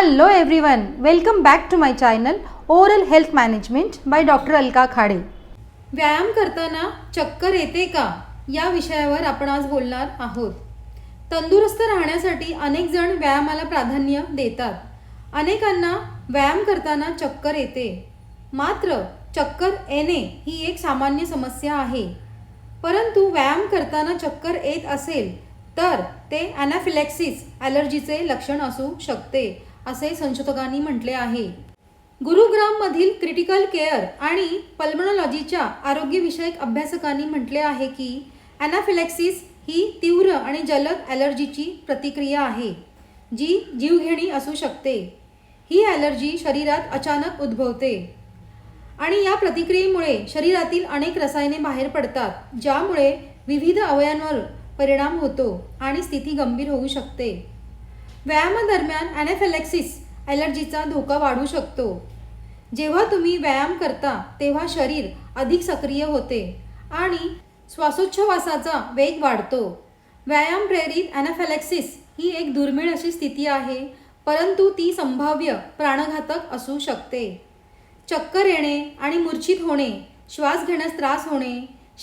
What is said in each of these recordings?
Hello everyone welcome back to my channel oral health management by doctor Alka Khade व्यायाम करताना चक्कर येते का? या विषयावर आपण आज बोलणार आहोत. तंदुरुस्त राहण्यासाठी अनेक जण व्यायामाला प्राधान्य देतात. अनेकांना व्यायाम करताना चक्कर येते. मात्र चक्कर येणे ही एक सामान्य समस्या आहे. परंतु व्यायाम करताना चक्कर येत असेल तर ते अॅनाफिलॅक्सिस ॲलर्जीचे लक्षण असू शकते. असे संशोधकांनी म्हटले आहे. गुरुग्राममधील क्रिटिकल केअर आणि पल्मनॉलॉजीच्या आरोग्यविषयक अभ्यासकांनी म्हटले आहे की ॲनाफिलेक्सिस ही तीव्र आणि जलद ॲलर्जीची प्रतिक्रिया आहे जी जीवघेणी असू शकते. ही ॲलर्जी शरीरात अचानक उद्भवते. आणि या प्रतिक्रियेमुळे शरीरातील अनेक रसायने बाहेर पडतात ज्यामुळे विविध अवयांवर परिणाम होतो आणि स्थिती गंभीर होऊ शकते. व्यायामादरम्यान ॲनेफेलेक्सिस ॲलर्जीचा धोका वाढू शकतो. जेव्हा तुम्ही व्यायाम करता तेव्हा शरीर अधिक सक्रिय होते आणि श्वासोच्छवासाचा वेग वाढतो. व्यायाम प्रेरित ॲनाफॅलेक्सिस ही एक दुर्मिळ अशी स्थिती आहे परंतु ती संभाव्य प्राणघातक असू शकते. चक्कर येणे आणि मूर्छित होणे श्वास घेण्यास त्रास होणे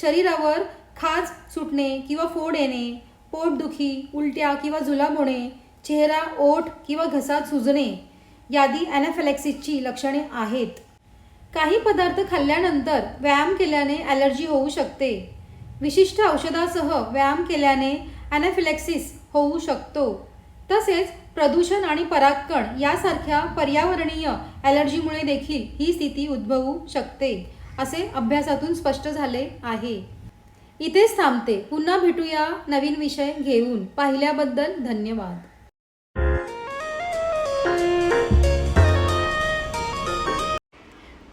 शरीरावर खाज सुटणे किंवा फोड येणे पोटदुखी उलट्या किंवा जुलाब होणे चेहरा ओठ किंवा घसा सुजणे यादी ॲनाफॅलॅक्सिसची लक्षणे आहेत. काही पदार्थ खाल्ल्यानंतर व्यायाम केल्याने ॲलर्जी होऊ शकते. विशिष्ट औषधासह व्यायाम केल्याने ॲनाफिलॅक्सिस होऊ शकतो. तसेच प्रदूषण आणि परागकण यासारख्या पर्यावरणीय ॲलर्जीमुळे देखील ही स्थिती उद्भवू शकते असे अभ्यासातून स्पष्ट झाले आहे. इथेच थांबते. पुन्हा भेटूया नवीन विषय घेऊन. पाहिल्याबद्दल धन्यवाद.